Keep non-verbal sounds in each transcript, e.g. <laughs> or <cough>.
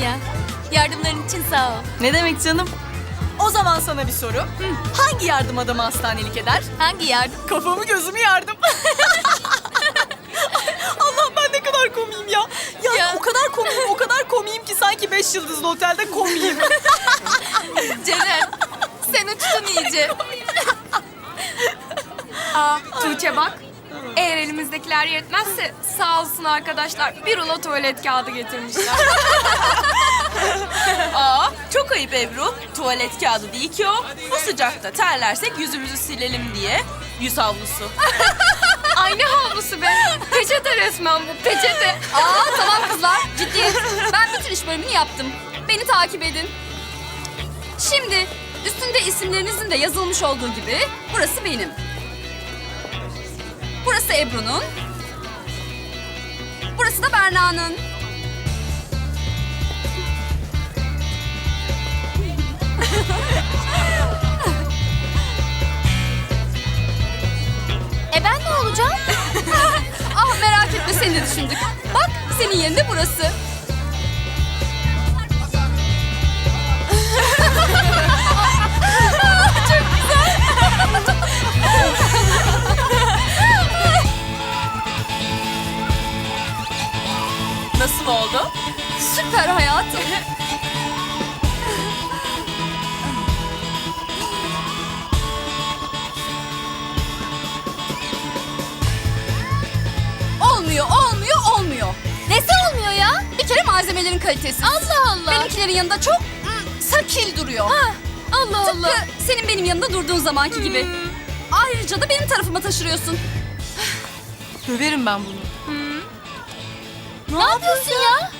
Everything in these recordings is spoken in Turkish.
ya. Yardımların için sağ ol. Ne demek canım? O zaman sana bir soru. Hangi yardım adamı hastanelik eder? Hangi yardım? Kafamı gözümü yardım. <laughs> Allah'ım ben ne kadar komiyim ya. ya. Ya. o kadar komiyim, o kadar komiyim ki sanki beş yıldızlı otelde komiyim. <laughs> Ceren. Sen uçtun iyice. Aa, Tuğçe bak. Eğer elimizdekiler yetmezse sağ olsun arkadaşlar bir rulo tuvalet kağıdı getirmişler. <laughs> Aa, çok ayıp Ebru. Tuvalet kağıdı değil ki o. Bu sıcakta terlersek yüzümüzü silelim diye. Yüz havlusu. <laughs> Aynı havlusu be. Peçete resmen bu peçete. Aa tamam kızlar. Ciddiyet. Ben bütün iş bölümünü yaptım. Beni takip edin. Şimdi üstünde isimlerinizin de yazılmış olduğu gibi burası benim. Burası Ebru'nun. Burası da Berna'nın. <laughs> e ben ne olacağım? <laughs> ah merak etme seni de düşündük. Bak senin yerinde burası. Malzemelerin kalitesi. Allah Allah. Benimkilerin yanında çok mm, sakil duruyor. Allah Tıpkı Allah. senin benim yanında durduğun zamanki gibi. Ayrıca da benim tarafıma taşırıyorsun. Döverim ben bunu. Ne yapıyorsun ya?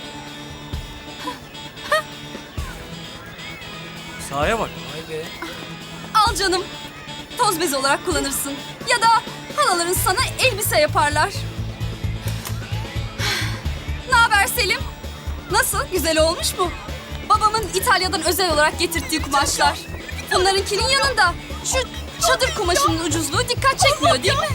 Sahaya bak. Al canım. Toz bezi olarak kullanırsın. Ya da halaların sana elbise yaparlar. <sighs> Ne haber Selim? Nasıl? Güzel olmuş mu? Babamın İtalya'dan özel olarak getirttiği kumaşlar. Bunlarınkinin yanında şu çadır kumaşının ucuzluğu dikkat çekmiyor değil mi?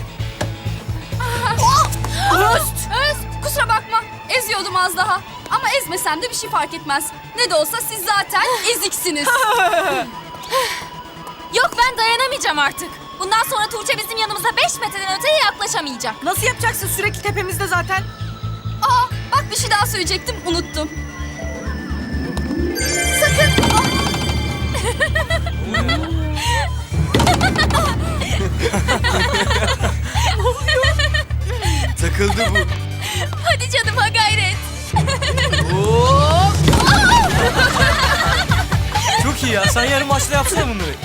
Öst! Öst! Kusura bakma. Eziyordum az daha. Ama ezmesem de bir şey fark etmez. Ne de olsa siz zaten eziksiniz. Yok ben dayanamayacağım artık. Bundan sonra Tuğçe bizim yanımıza beş metreden öteye yaklaşamayacak. Nasıl yapacaksın sürekli tepemizde zaten? Bir şey daha söyleyecektim unuttum. Sakın. Aa, Takıldı bu. hadi canım ha gayret. Çok iyi ya. Sen yarın maçta yapsana bunları.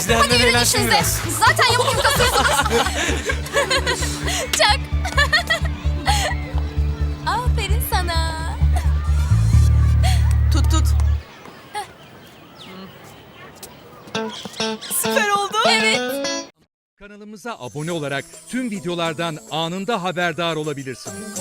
İzleyenler Hadi yürüyün eğlensin işinize. biraz. Zaten yamuk yumuk atıyorsunuz. <laughs> Çak. Aferin sana. Tut tut. Süper oldu. Evet. Kanalımıza abone olarak tüm videolardan anında haberdar olabilirsiniz.